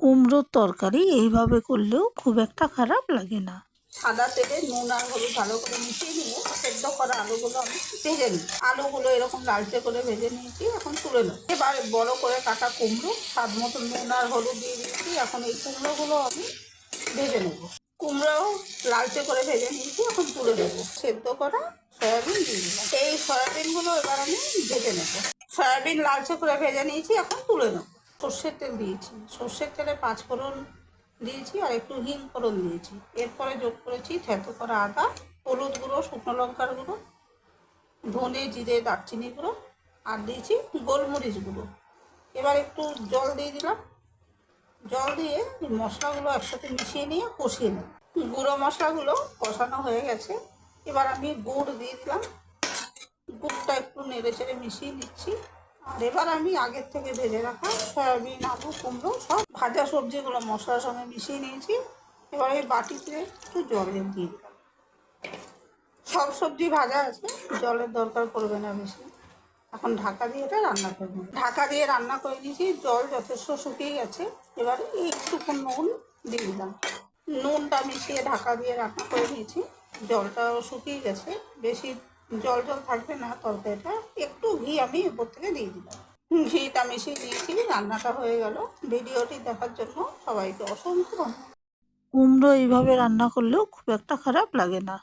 কুমড়োর তরকারি এইভাবে করলেও খুব একটা খারাপ লাগে না। সাদা তেলে নুন আর হলুদ ভালো করে মিশিয়ে নিয়ে সেদ্ধ করা আলুগুলো আমি ভেজে নিই। আলুগুলো এরকম লালচে করে ভেজে নিয়েছি, এখন তুলে নেব। এবার বড় করে কাটা কুমড়ো, স্বাদ মতো নুন আর হলুদ দিয়ে দিচ্ছি, এখন এই কুমড়োগুলো আমি ভেজে নেব। কুমড়ো লালচে করে ভেজে নিয়েছি, এখন তুলে নেব। সেদ্ধ করা সয়াবিন দিয়ে দিলাম। এই সয়াবিনগুলো এবার আমি ভেজে নেব। সয়াবিন লালচে করে ভেজে নিয়েছি, এখন তুলে নেব। সর্ষের তেল দিয়েছি। সর্ষের তেলে পাঁচ ফোড়ন দিয়েছি আর একটু হিং ফোড়ন দিয়েছি। এরপরে যোগ করেছি থেতো করা আদা, হলুদ গুঁড়ো, শুকনো লঙ্কার গুঁড়ো, ধনে, জিরে, দারচিনি গুঁড়ো আর দিয়েছি গোলমরিচ গুঁড়ো। এবার একটু জল দিয়ে দিলাম। জল দিয়ে মশলাগুলো একসাথে মিশিয়ে নিয়ে কষিয়ে নেব গুঁড়ো মশলাগুলো কষানো হয়ে গেছে। এবার আমি গুড় দিয়ে দিলাম। গুড়টা একটু নেড়ে চেড়ে মিশিয়ে নিচ্ছি। আর এবার আমি আগের থেকে ভেজে রাখা সয়াবিন, আলু, কুমড়ো, সব ভাজা সবজিগুলো মশলার সঙ্গে মিশিয়ে নিয়েছি। এবার এই বাটিতে একটু জল দিয়ে দিলাম। সব সবজি ভাজা আছে, জলের দরকার পড়বে না বেশি। এখন ঢাকা দিয়ে এটা রান্না করব ঢাকা দিয়ে রান্না করে নিয়েছি, জল যথেষ্ট শুকিয়ে গেছে। এবার একটুকু নুন দিয়ে দিলাম। নুনটা মিশিয়ে ঢাকা দিয়ে রান্না করে নিয়েছি। জলটাও শুকিয়ে গেছে, বেশি জল জল থাকবে না তরকারিটা, একটু ঘি আমি উপর থেকে দিয়ে দিলাম। ঘিটা মিশিয়ে দিয়েছি, রান্নাটা হয়ে গেল। ভিডিওটি দেখার জন্য সবাইকে অসংখ্য কুমড়ো এইভাবে রান্না করলেও খুব একটা খারাপ লাগে না।